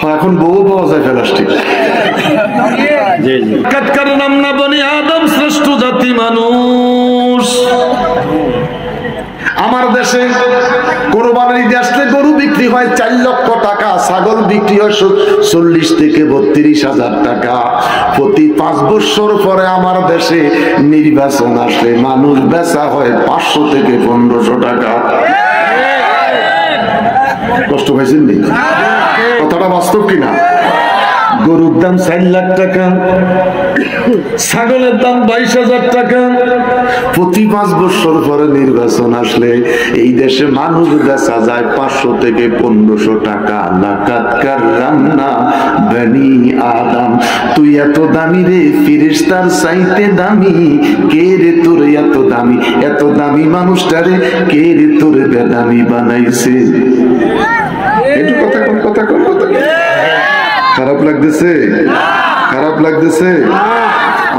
হ্যাঁ, এখন বউ পাওয়া যায় প্লাস্টিক। জি জি। কাটকার নাম না বনি আদম শ্রেষ্ঠ জাতি মানুষ। আমার দেশে কোরবানির ঈদে আসলে গরু বিক্রি হয় চার লক্ষ টাকা ছাগল বিক্রি হয় চল্লিশ থেকে বত্রিশ হাজার টাকা। প্রতি পাঁচ বছর পরে আমার দেশে নির্বাচন আসলে মানুষ বেচা হয় পাঁচশো থেকে পনেরোশো টাকা। কষ্ট পাইছেন নি? কথাটা বাস্তব কিনা? গরুর দাম চার লাখ টাকা, ছাগলের দাম বাইশ হাজার টাকা। প্রতি পাঁচ বছর পরে নির্বাচন আসলে এই দেশে মানুষ বেচা যায় পাঁচশো থেকে পনেরোশো টাকা। লাকাতকার আদাম। তুই এত দামি রে, ফিরিস্তার চাইতে দামি। কে রে তোর এত দামি? এত দামি মানুষটারে কে রে তোর বেদামি বানাইছে? লাগতেছে? খারাপ লাগতেছে?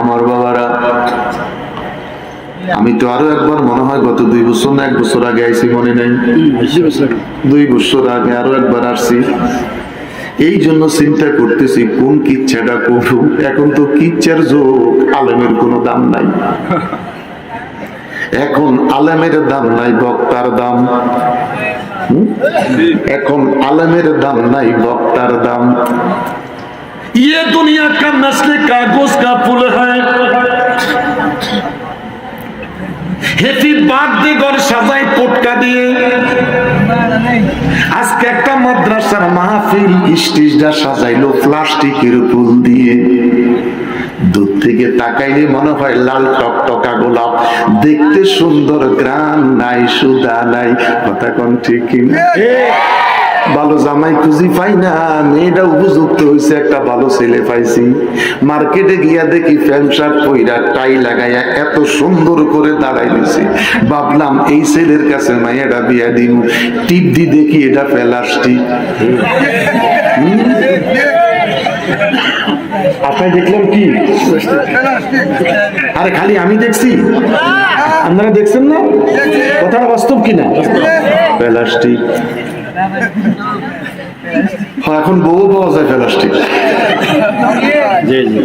আমার বাবারা আমি তো আরও একবার মনে হয় গত দুই বছর না এক বছর আগে আইসি মনে নাই? দুই বছর আগে আরও একবার আসছি। এই জন্য চিন্তা করতেছি কোন কিচ্ছাটা করব এখন তো কিচ্ছার যোগ আলেমের কোনো দাম নাই। এখন আলেমের দাম নাই বক্তার দাম? এখন আলেমের দাম নাই বক্তার দাম। ये दुनिया का नस्ल कागज का पुल है হেপি বার্থডে ঘর সাজাই টোটকা দিয়ে আজকে একটা মাদ্রাসার মাহফিল স্টেজটা সাজাইলো প্লাস্টিকের ফুল দিয়ে দূর থেকে তাকাইলে মনে হয় লাল টকটকা গোলাপ দেখতে সুন্দর গ্রাম নাই সুদা নাই কথা কোন ঠিক কিনা ভালো জামাই খুঁজি পাই না মেয়েটা উপযুক্ত হয়েছে একটা ভালো ছেলে পাইছি। মার্কেটে গিয়া দেখি প্যান্ট শার্ট পইরা টাই লাগাইয়া এত সুন্দর করে দাঁড়াই দিছে ভাবলাম এই ছেলের কাছে মাইয়াটা বিয়া দিন টিপ দি দেখি এটা প্লাস্টিক। আপনার দেখলাম কি? আরে খালি আমি দেখছি। আপনারা দেখছেন না? কথাটা বাস্তব কিনা প্লাস্টিক। হ্যাঁ, এখন বউ পাওয়া যায় ফেলাস্টিক। জি জি।